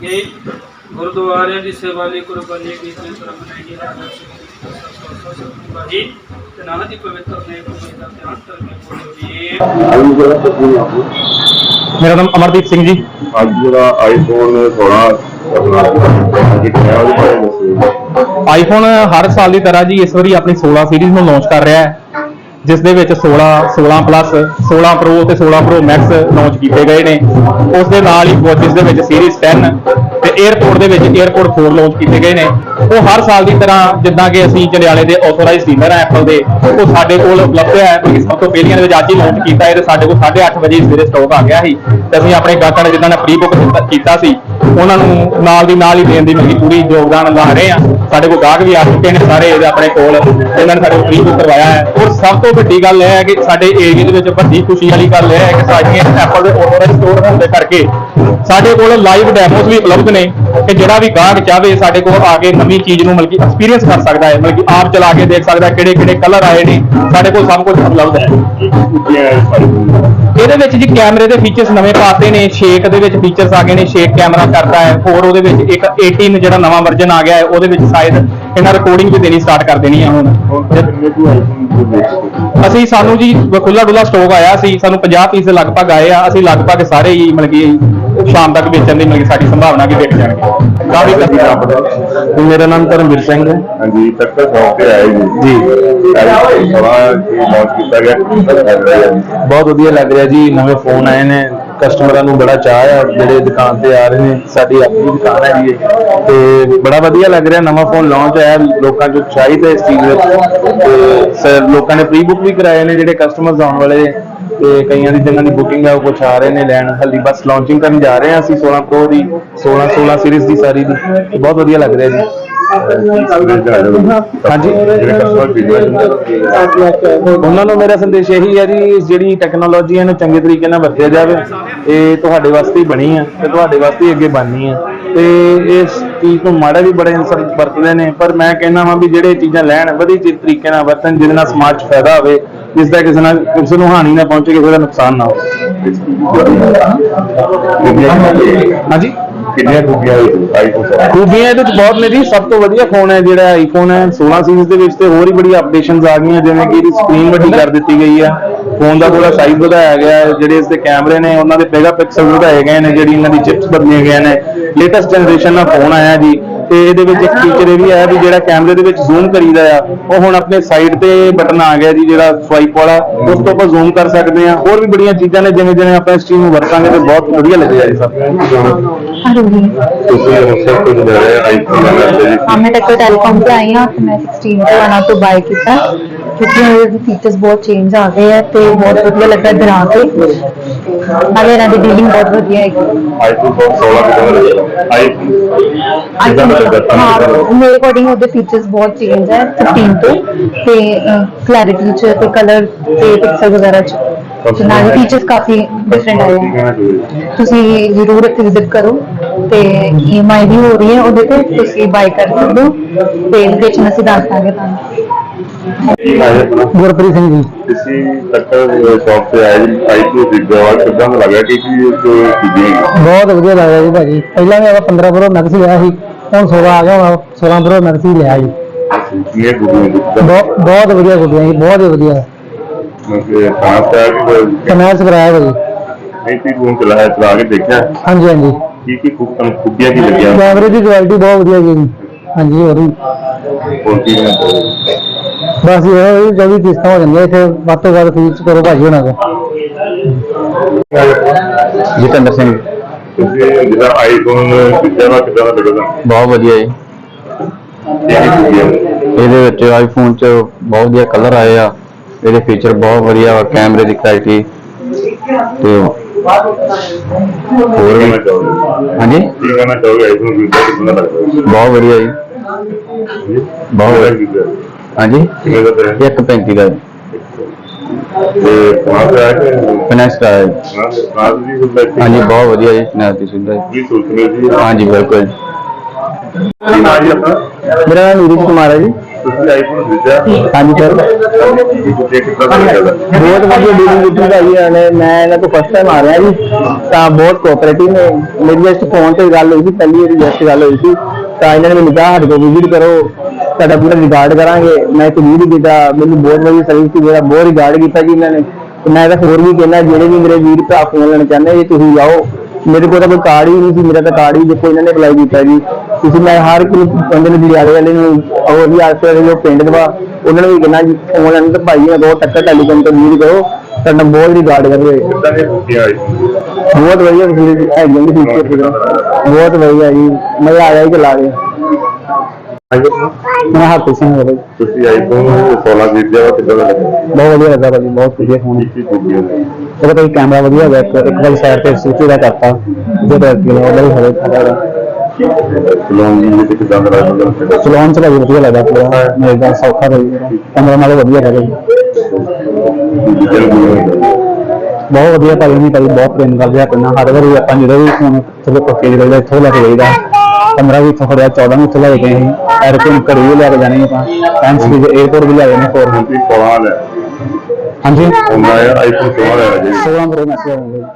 ਕਿ ਗੁਰਦੁਆਰਿਆਂ ਦੀ ਸੇਵਾ ਲਈ ਕੁਰਬਾਨੀ ਕੀਤੀ ਧਰਮ ਨੇ ਜੀ ਬਾਜੀ ਤੇ ਨਾਨਕ ਦੀ ਪਵਿੱਤਰ ਨੇ ਕੋਈ ਦਾ ਧਿਆਨ ਕਰਕੇ ਬੋਲੋ ਜੀ। ਮੇਰਾ ਨਾਮ ਅਮਰਦੀਪ ਸਿੰਘ ਜੀ। ਅੱਜ ਜਿਹੜਾ ਆਈਫੋਨ 16 ਆਪਣਾ ਜਿੱਤਿਆ ਉਹਦੇ ਬਾਰੇ ਦੱਸੋ। ਆਈਫੋਨ ਹਰ ਸਾਲ ਦੀ ਤਰ੍ਹਾਂ ਜੀ ਇਸ ਵਾਰੀ ਆਪਣੀ 16 ਸੀਰੀਜ਼ ਨੂੰ ਲਾਂਚ ਕਰ ਰਿਹਾ ਹੈ। ਜਿਸ ਦੇ ਵਿੱਚ 16 16 ਪਲੱਸ 16 ਪ੍ਰੋ ਤੇ 16 ਪ੍ਰੋ ਮੈਕਸ ਲਾਂਚ ਕੀਤੇ ਗਏ ਨੇ। ਉਸ ਦੇ ਨਾਲ ਹੀ ਵਾਚਸ ਦੇ ਵਿੱਚ ਸੀਰੀਜ਼ 10 ਏਅਰਪੋਰਟ ਦੇ ਵਿੱਚ ਏਅਰਪੋਰਟ 4 ਲਾਂਚ ਕੀਤੇ ਗਏ ਨੇ। ਉਹ ਹਰ ਸਾਲ ਦੀ ਤਰ੍ਹਾਂ ਜਿੱਦਾਂ ਕਿ ਅਸੀਂ ਜਲਿਆਲੇ ਦੇ ਆਥੋਰਾਈਜ਼ਡ ਸੀਨਰ ਹੈ ਐਪਲ ਦੇ, ਉਹ ਸਾਡੇ ਕੋਲ ਉਪਲਬਧ ਹੈ। ਕਿ ਸਭ ਤੋਂ ਪਹਿਲੀਆਂ ਦੇ ਵਿੱਚ ਅੱਜ ਹੀ ਲਾਂਚ ਕੀਤਾ ਹੈ ਤੇ ਸਾਡੇ ਕੋਲ 8:30 ਵਜੇ ਸਵੇਰੇ ਸਟਾਕ ਆ ਗਿਆ ਸੀ। ਤੇ ਅਸੀਂ ਆਪਣੇ ਗਾਹਕਾਂ ਨੇ ਜਿੱਦਾਂ ਨੇ ਪ੍ਰੀ ਬੁੱਕ ਕੀਤਾ ਸੀ, ਉਹਨਾਂ ਨੂੰ ਨਾਲ ਦੀ ਨਾਲ ਹੀ ਦੇਣ ਦੀ ਮੇਰੀ ਪੂਰੀ ਯੋਗਦਾਨ ਲਾ ਰਹੇ ਆ ਸਾਡੇ ਕੋਲ ਗਾਹਕ ਵੀ ਆ ਚੁੱਕੇ ਨੇ ਸਾਰੇ ਇਹਦੇ ਆਪਣੇ ਕੋਲ ਇਹਨਾਂ ਨੇ ਸਾਡੇ ਫ੍ਰੀ ਬੁੱਕ ਕਰਵਾਇਆ ਹੈ। ਔਰ ਸਭ ਤੋਂ ਵੱਡੀ ਗੱਲ ਇਹ ਹੈ ਕਿ ਸਾਡੇ ਏਰੀਆ ਦੇ ਵਿੱਚ ਵੱਡੀ ਖੁਸ਼ੀ ਵਾਲੀ ਗੱਲ ਇਹ ਹੈ ਕਿ ਸਾਡੀਆਂ ਐਪਲ ਦੇ ਆਥੋਰਾਈਜ਼ਡ ਸਟੋਰ ਹੋਣ ਦੇ ਕਰਕੇ ਸਾਡੇ ਕੋਲ ਲਾਈਵ ਡੈਮੋਸ ਵੀ ਉਪਲਬਧ ਨੇ ਕਿ ਜਿਹੜਾ ਵੀ ਗਾਹਕ ਚਾਹਵੇ ਸਾਡੇ ਕੋਲ ਆ ਕੇ ਨਵੀਂ ਚੀਜ਼ ਨੂੰ ਮਤਲਬ ਕਿ ਐਕਸਪੀਰੀਅੰਸ ਕਰ ਸਕਦਾ ਹੈ, ਮਤਲਬ ਕਿ ਆਪ ਚਲਾ ਕੇ ਦੇਖ ਸਕਦਾ ਕਿਹੜੇ ਕਿਹੜੇ ਕਲਰ ਆਏ ਨੇ, ਸਾਡੇ ਕੋਲ ਸਭ ਕੁਝ ਉਪਲਬਧ ਹੈ। ਇਹਦੇ ਵਿੱਚ ਜੀ ਕੈਮਰੇ ਦੇ ਫੀਚਰਸ ਨਵੇਂ ਪਾਤੇ ਨੇ ਸ਼ੇਕ ਦੇ ਵਿੱਚ ਫੀਚਰਸ ਆ ਗਏ ਨੇ ਸ਼ੇਕ ਕੈਮਰਾ ਕਰਦਾ ਹੈ, ਹੋਰ ਉਹਦੇ ਵਿੱਚ ਇੱਕ 18 ਜਿਹੜਾ ਨਵਾਂ ਵਰਜ਼ਨ ਆ ਗਿਆ ਹੈ, ਉਹਦੇ ਵਿੱਚ ਸ਼ਾਇਦ ਇਹਨਾਂ ਰਿਕਾਰਡਿੰਗ ਵੀ ਦੇਣੀ ਸਟਾਰਟ ਕਰ ਦੇਣੀ ਆ ਹੁਣ। ਅਸੀਂ ਸਾਨੂੰ ਜੀ ਖੁੱਲਾ ਡੁੱਲਾ ਸਟਾਕ ਆਇਆ ਸੀ, ਸਾਨੂੰ 50 ਪੀਸ ਦੇ ਲਗਭਗ ਆਏ ਆ, ਅਸੀਂ ਲਗਭਗ ਸਾਰੇ ਹੀ ਮਤਲਬ ਕਿ ਸ਼ਾਮ ਤੱਕ ਵੇਚਣ ਦੀ ਕਿ ਸਾਡੀ ਸੰਭਾਵਨਾ ਕਿ ਵਿਕ ਜਾਣਗੇ। ਕਾਫੀ ਕੀ ਵਧੀਆ ਆਪਦਾ ਮੇਰਾ ਨਾਮ ਧਰਮਵੀਰ ਸਿੰਘ ਹੈ। ਹਾਂਜੀ ਤੱਕ ਸ਼ੌਪ ਤੇ ਆਏ ਜੀ। ਜੀ। ਸਵਾ ਕੀ ਲਾਂਚ ਕੀਤਾ ਗਿਆ। ਬਹੁਤ ਵਧੀਆ ਲੱਗ ਰਿਹਾ ਜੀ। ਨਵੇਂ ਫੋਨ ਆਏ ਨੇ। ਕਸਟਮਰਾਂ ਨੂੰ ਬੜਾ ਚਾਹ ਆ। ਜਿਹੜੇ ਦੁਕਾਨ ਤੇ ਆ ਰਹੇ ਨੇ ਸਾਡੀ ਆਪਣੀ ਦੁਕਾਨ ਹੈ। ਜੀ। ਤੇ ਬੜਾ ਵਧੀਆ ਲੱਗ ਰਿਹਾ ਨਵਾਂ ਫੋਨ ਲਾਂਚ ਹੋਇਆ। ਲੋਕਾਂ ਚ ਉਤਸ਼ਾਹਿਤ ਹੈ ਇਸ ਚੀਜ਼ ਵਿੱਚ। ਤੇ ਸ- ਲੋਕਾਂ ਨੇ ਪ੍ਰੀ ਬੁੱਕ ਵੀ ਕਰਾਏ ਨੇ ਜਿਹੜੇ ਕਸਟਮਰਸ ਆਉਣ ਵਾਲੇ। ਨੇ ਤੇ ਕਈਆਂ ਦੀ ਜਿਨ੍ਹਾਂ ਦੀ ਬੁਕਿੰਗ ਹੈ ਉਹ ਕੁਛ ਆ ਰਹੇ ਨੇ ਲੈਣ ਹਲੀ। ਬਸ ਲਾਂਚਿੰਗ ਕਰਨ ਜਾ ਰਹੇ ਹਾਂ ਅਸੀਂ 16 ਪ੍ਰੋ ਦੀ 16 16 ਸੀਰੀਜ਼ ਦੀ ਸਾਰੀ ਦੀ। ਤੇ ਬਹੁਤ ਵਧੀਆ ਲੱਗ ਰਿਹਾ ਜੀ। ਹਾਂਜੀ। ਉਹਨਾਂ ਨੂੰ ਮੇਰਾ ਸੰਦੇਸ਼ ਇਹੀ ਹੈ ਜੀ, ਜਿਹੜੀ ਟੈਕਨੋਲੋਜੀ ਇਹਨੂੰ ਚੰਗੇ ਤਰੀਕੇ ਨਾਲ ਵਰਤਿਆ ਜਾਵੇ। ਇਹ ਤੁਹਾਡੇ ਵਾਸਤੇ ਹੀ ਬਣੀ ਹੈ ਤੇ ਤੁਹਾਡੇ ਵਾਸਤੇ ਹੀ ਅੱਗੇ ਬਣਨੀ ਹੈ ਤੇ ਇਸ ਚੀਜ਼ ਨੂੰ ਮਾੜਾ ਵੀ ਬੜੇ ਇਨਸਾਨ ਵਰਤਦੇ ਨੇ, ਪਰ ਮੈਂ ਕਹਿੰਦਾ ਹਾਂ ਵੀ ਜਿਹੜੇ ਚੀਜ਼ਾਂ ਲੈਣ, ਵਧੀਆ ਤਰੀਕੇ ਨਾਲ ਵਰਤਣ, ਜਿਹਦੇ ਨਾਲ ਸਮਾਜ 'ਚ ਫਾਇਦਾ ਹੋਵੇ ਜਿਸ ਦਾ ਕਿਸੇ ਨਾਲ ਕਿਸੇ ਨੂੰ ਹਾਨੀ ਨਾ ਪਹੁੰਚੇ ਕਿਸੇ ਦਾ ਨੁਕਸਾਨ ਨਾ ਹੋਵੇ। ਹਾਂਜੀ? ਕਿੰਨੀਆਂ ਕੁੱਤੀਆਂ ਆਈਫੋਨ 16 ਖੂਬੀਆਂ ਇਹਦੇ ਵਿੱਚ ਬਹੁਤ ਨੇ ਜੀ ਸਭ ਤੋਂ ਵਧੀਆ ਫੋਨ ਹੈ ਜਿਹੜਾ ਆਈਫੋਨ ਹੈ 16 ਸੀਰੀਜ਼ ਦੇ ਵਿੱਚ ਤੇ ਹੋਰ ਹੀ ਬੜੀ ਅਪਡੇਸ਼ਨਸ ਆ ਗਈਆਂ ਜਿਵੇਂ ਕਿ ਇਹਦੀ ਸਕਰੀਨ ਵੱਡੀ ਕਰ ਦਿੱਤੀ ਗਈ ਹੈ ਫੋਨ ਦਾ ਥੋੜਾ ਸਾਈਜ਼ ਵਧਾਇਆ ਗਿਆ ਹੈ ਜਿਹੜੇ ਇਸ ਦੇ ਕੈਮਰੇ ਨੇ ਉਹਨਾਂ ਦੇ ਮੈਗਾ ਪਿਕਸਲ ਵਧਾਏ ਗਏ ਨੇ ਜਿਹੜੀ ਇਹਨਾਂ ਦੀ ਚਿਪਸ ਬਦਲੀਆਂ ਗਈਆਂ ਨੇ। ਲੇਟੈਸਟ ਜਨਰੇਸ਼ਨ ਦਾ ਫੋਨ ਆਇਆ ਜੀ। ਤੇ ਇਹਦੇ ਵਿੱਚ ਇੱਕ ਫੀਚਰ ਇਹ ਵੀ ਆਇਆ ਵੀ ਜਿਹੜਾ ਕੈਮਰੇ ਦੇ ਵਿੱਚ ਜ਼ੂਮ ਕਰੀਦਾ ਆ ਉਹ ਹੁਣ ਆਪਣੇ ਸਾਈਡ ਤੇ ਬਟਨ ਆ ਗਿਆ ਜੀ ਜਿਹੜਾ ਸਵਾਈਪ ਵਾਲਾ ਉਸ ਤੋਂ ਆਪਾਂ ਜ਼ੂਮ ਕਰ ਸਕਦੇ ਆ ਹੋਰ ਵੀ ਬੜੀਆਂ ਚੀਜ਼ਾਂ ਨੇ ਜਿਵੇਂ ਜਿਵੇਂ ਆਪਾਂ ਇਸ ਚੀਜ਼ ਨੂੰ ਵਰਤਾਂਗੇ ਤੇ ਬਹੁਤ ਵਧੀਆ ਲੱਗੇਗਾ ਜੀ ਸਭ ਤੁਸੀਂ ਉਸੇ ਕੁਝ ਲੈ ਰਹੇ ਆਈਫੋਨ ਲੈ ਰਹੇ ਜੀ ਹਾਂ ਮੈਂ ਟੈਕੋ ਟੈਲੀਕਾਮ ਤੇ ਆਈ ਹਾਂ ਤੇ ਮੈਂ 16 ਤੋਂ ਆਣਾ ਤੋਂ ਬਾਈ ਕੀਤਾ। ਛੁੱਟੀਆਂ ਦੇ ਟੀਚਰਸ ਬਹੁਤ ਚੇਂਜ ਆ ਗਏ ਆ ਤੇ ਬਹੁਤ ਵਧੀਆ ਲੱਗਾ ਇੱਧਰ ਆ ਕੇ। ਹਾਲੇ ਇਹਨਾਂ ਦੀ ਡੀਲਿੰਗ ਬਹੁਤ ਵਧੀਆ ਹੈਗੀ। ਆਈ ਟੂ ਬਹੁਤ ਸੋਲਾ ਕਿਦਾਂ ਆਈ I think ਹਾਂ, ਮੇਰੇ ਅਕੋਰਡਿੰਗ ਉਹਦੇ ਫੀਚਰਸ ਬਹੁਤ ਚੇਂਜ ਹੈ 15 ਤੋਂ। ਤੇ ਕਲੈਰਿਟੀ ਚ ਤੇ ਕਲਰ ਤੇ ਪਿਕਸਲ ਵਗੈਰਾ ਚ। ਤੇ ਨਾਲ ਫੀਚਰਸ ਕਾਫੀ ਡਿਫਰੈਂਟ ਆਏ ਹੈ ਤੁਸੀਂ ਜ਼ਰੂਰ ਇੱਥੇ ਵਿਜ਼ਿਟ ਕਰੋ। ਤੇ ਈਐਮਆਈ ਵੀ ਹੋ ਰਹੀ ਹੈ ਉਹਦੇ ਤੇ ਤੁਸੀਂ ਬਾਈ ਕਰ ਸਕਦੇ ਹੋ। ਤੇ ਲੋਕੇਸ਼ਨ ਅਸੀਂ ਦੱਸ ਦਾਂਗੇ ਤੁਹਾਨੂੰ। ਗੁਰਪ੍ਰੀਤ ਸਿੰਘ ਜੀ। ਤੁਸੀਂ ਤੱਕ ਸ਼ੌਪ ਤੇ ਆਏ ਆਈਫੋਨ ਦੀ ਦਵਾ ਕਿਦਾਂ ਲੱਗਾ ਕਿ ਕੀ ਜੋ ਚੀਜ਼ਾਂ ਬਹੁਤ ਵਧੀਆ ਲੱਗਦਾ ਜੀ ਭਾਜੀ। ਪਹਿਲਾਂ ਵੀ ਆਪਾਂ 15 ਪ੍ਰੋ ਮੈਕਸ ਲਿਆ ਸੀ ਹੁਣ 16 ਆ ਗਿਆ ਹੁਣ 16 ਪ੍ਰੋ ਮੈਕਸ ਹੀ ਲਿਆ ਜੀ। ਇਹ ਬਹੁਤ ਵਧੀਆ ਗੁੱਡੀਆਂ ਜੀ ਬਹੁਤ ਵਧੀਆ। ਮਤਲਬ ਤਾਂ ਤਾਂ ਕਿ ਕਮੈਂਟਸ ਕਰਾਇਆ ਭਾਜੀ। ਨਹੀਂ ਤੀ ਫੋਨ ਚਲਾਇਆ ਚਲਾ ਕੇ ਦੇਖਿਆ? ਹਾਂਜੀ ਹਾਂਜੀ। ਕੀ ਕੀ ਖੂਬ ਖੂਬੀਆਂ ਕੀ ਲੱਗਿਆ? ਕੈਮਰੇ ਦੀ ਕੁਆਲਿਟੀ ਬਹੁਤ ਵਧੀਆ ਜੀ। ਹਾਂਜੀ ਹੋਰ ਵੀ। ਹੋਰ ਕੀ ਬਸ ਇਹ ਵੀ ਜਦੋਂ ਕਿਸ਼ਤਾਂ ਹੋ ਜਾਂਦੀਆਂ ਇੱਥੇ ਵੱਧ ਤੋਂ ਵੱਧ ਫੀਸ ਕਰੋ ਭਾਜੀ ਹੋਣਾ ਕੋ ਜਤਿੰਦਰ ਸਿੰਘ। ਤੁਸੀਂ ਜਿਹੜਾ ਆਈਫੋਨ ਕਿੱਦਾਂ ਦਾ ਕਿੱਦਾਂ ਦਾ ਲੱਗਦਾ? ਬਹੁਤ ਵਧੀਆ ਜੀ। ਇਹਦੇ ਵਿੱਚ ਆਈਫੋਨ 'ਚ ਬਹੁਤ ਵਧੀਆ ਕਲਰ ਆਏ ਆ। ਇਹਦੇ ਫੀਚਰ ਬਹੁਤ ਵਧੀਆ ਵਾ ਕੈਮਰੇ ਦੀ ਕੁਆਲਿਟੀ ਤੇ ਹੋਰ ਚਾਹੁੰਦੇ ਹਾਂਜੀ? ਕੀ ਕਹਿਣਾ ਚਾਹੋਗੇ? ਆਈਫੋਨ ਕਿੱਦਾਂ ਦਾ ਲੱਗਦਾ? ਬਹੁਤ ਵਧੀਆ ਜੀ। ਬਹੁਤ ਵਧੀਆ। ਹਾਂਜੀ ਕਿਵੇਂ ਦਾ ਹੈ 135 ਦਾ ਤੇ ਕਹਾਂ ਤੇ ਆ ਕੇ ਫਾਈਨੈਂਸ ਦਾ ਹੈ। ਨਾ ਜੀ ਹੁੰਦਾ ਹਾਂਜੀ ਬਹੁਤ ਵਧੀਆ ਜੀ ਨਾਲ ਦੀ ਸੁਵਿਧਾ ਜੀ। ਕੀ ਸੋਚਦੇ ਜੀ ਹਾਂਜੀ ਬਿਲਕੁਲ ਕੀ ਨਾਮ ਜੀ ਆਪਣਾ ਮੇਰਾ ਨਾਮ ਨੀਰਜ ਕੁਮਾਰ ਹੈ ਜੀ ਤੁਸੀਂ ਆਈਫੋਨ ਖਰੀਦਿਆ ਹਾਂਜੀ ਸਰ ਕੀ ਤੁਸੀਂ ਕਿੱਦਾਂ ਦਾ ਲੱਗਦਾ ਬਹੁਤ ਵਧੀਆ ਡੀਲਿੰਗ ਕੀਤੀ ਭਾਈ ਇਹਨਾਂ ਨੇ ਮੈਂ ਇਹਨਾਂ ਤੋਂ ਫਸਟ ਟਾਈਮ ਆ ਰਿਹਾ ਜੀ ਤਾਂ ਬਹੁਤ ਕੋਆਪਰੇਟਿਵ ਨੇ ਮੇਰੀ ਜਸਟ ਫੋਨ ਤੇ ਗੱਲ ਹੋਈ ਸੀ ਪਹਿਲੀ ਵਾਰੀ ਜਸਟ ਗੱਲ ਹੋਈ ਸੀ ਤਾਂ ਇਹਨਾਂ ਨੇ ਮੈਨੂੰ ਕਿਹਾ ਸਾਡੇ ਕੋਲ ਵਿਜ਼ਿਟ ਕਰੋ ਤੁਹਾਡਾ ਪੂਰਾ ਰਿਗਾਰਡ ਕਰਾਂਗੇ। ਮੈਂ ਇੱਕ ਵੀਡੀਓ ਕੀਤਾ ਮੈਨੂੰ ਬਹੁਤ ਵਧੀਆ ਸਰਵਿਸ ਦੀ ਜਿਹੜਾ ਬਹੁਤ ਰਿਗਾਰਡ ਕੀਤਾ ਜੀ ਇਹਨਾਂ ਨੇ। ਤੇ ਮੈਂ ਤਾਂ ਹੋਰ ਵੀ ਕਹਿੰਦਾ ਜਿਹੜੇ ਵੀ ਮੇਰੇ ਵੀਰ ਭਰਾ ਫੋਨ ਲੈਣਾ ਚਾਹੁੰਦੇ ਜੀ ਤੁਸੀਂ ਆਓ ਮੇਰੇ ਕੋਲ ਤਾਂ ਕੋਈ ਕਾਰਡ ਹੀ ਨਹੀਂ ਸੀ ਮੇਰਾ ਤਾਂ ਕਾਰਡ ਹੀ ਦੇਖੋ ਇਹਨਾਂ ਨੇ ਅਪਲਾਈ ਕੀਤਾ ਜੀ। ਤੁਸੀਂ ਮੈਂ ਹਰ ਇੱਕ ਨੂੰ ਬੰਦੇ ਨੂੰ ਜਿਹੜੇ ਵਾਲੇ ਨੂੰ ਹੋਰ ਵੀ ਆਸ ਪਾਸ ਜੋ ਪਿੰਡ ਦਵਾ ਉਹਨਾਂ ਨੂੰ ਵੀ ਕਹਿਣਾ ਜੀ ਫੋਨ ਲੈਣ ਤਾਂ ਭਾਈ ਨੇ ਬਹੁਤ ਟੱਕਰ ਟੈਲੀਕਾਮ ਤੋਂ ਵੀਰ ਕਰੋ। ਤੁਹਾਡਾ ਬਹੁਤ ਰਿਗਾਰਡ ਕਰਦੇ ਦੇ ਬਹੁਤ ਵਧੀਆ ਫੈਸਿਲਿਟੀ ਜੀ ਬਹੁਤ ਵਧੀਆ ਜੀ ਮਜ਼ਾ ਆਇਆ ਹੀ ਚਲਾ ਕੇ। ਮੈਂ ਹੱਥ ਸਿੰਘ ਹਾਂ ਭਾਈ ਤੁਸੀਂ ਆਈਫੋਨ 16 ਖਰੀਦਿਆ ਵਾ ਕਿੱਦਾਂ ਦਾ ਲੱਗਾ ਬਹੁਤ ਵਧੀਆ ਲੱਗਾ ਭਾਜੀ ਬਹੁਤ ਵਧੀਆ ਫੋਨ ਕੀ ਕੀ ਖੂਬੀਆਂ ਨੇ ਉਹਦਾ ਕੋਈ ਕੈਮਰਾ ਵਧੀਆ ਹੋਇਆ ਇੱਕ ਇੱਕ ਵਾਲੀ ਸਾਈਡ ਤੇ ਸੂਚੀ ਦਾ ਕਰਤਾ ਜੇ ਤਾਂ ਕਿ ਉਹਦਾ ਵੀ ਹੋਵੇ ਫਾਇਦਾ ਚਲਾਉਣ ਦੀ ਤੇ ਕਿੱਦਾਂ ਦਾ ਲੱਗਦਾ ਚਲਾਉਣ ਚ ਭਾਜੀ ਵਧੀਆ ਲੱਗਾ ਪੂਰਾ ਮੇਰੇ ਦਾ ਸੌਖਾ ਭਾਜੀ ਕੈਮਰਾ ਨਾਲੋਂ ਵਧੀਆ ਹੈਗਾ ਜੀ ਡਿਜੀਟਲ ਬਹੁਤ ਵਧੀਆ ਭਾਜੀ ਨਹੀਂ ਭਾਜੀ ਬਹੁਤ ਪ੍ਰੇਮ ਕਰਦੇ ਆ ਆਪਣਾ। ਹਰ ਵਾਰੀ ਆਪਾਂ ਜਦੋਂ ਵੀ ਫੋਨ ਚਲੋ ਪੱਕੇ ਜਿਹੜਾ ਦਾ ਇੱਥੋਂ ਲੈ ਕੇ ਜਾਈਦਾ। 15 ਵੀ ਇੱਥੋਂ ਖੜਿਆ 14 ਵੀ ਇੱਥੋਂ ਲੈ ਕੇ ਗਏ ਸੀ। ਐਰਪੋਰਟ ਘਰੇ ਵੀ ਲੈ ਕੇ ਜਾਣੇ ਆਪਾਂ। ਟਾਈਮਸ ਵੀ 에어ਪੋਰਟ ਵੀ ਲੈ ਜਾਣੇ ਫੋਰ ਵੀ 16 ਲੈ ਹਾਂਜੀ। ਹੁੰਦਾ ਹੈ ਆਈਫੋਨ 16 ਲੈ ਜੀ। 16 ਪ੍ਰੋ ਮੈਕਸ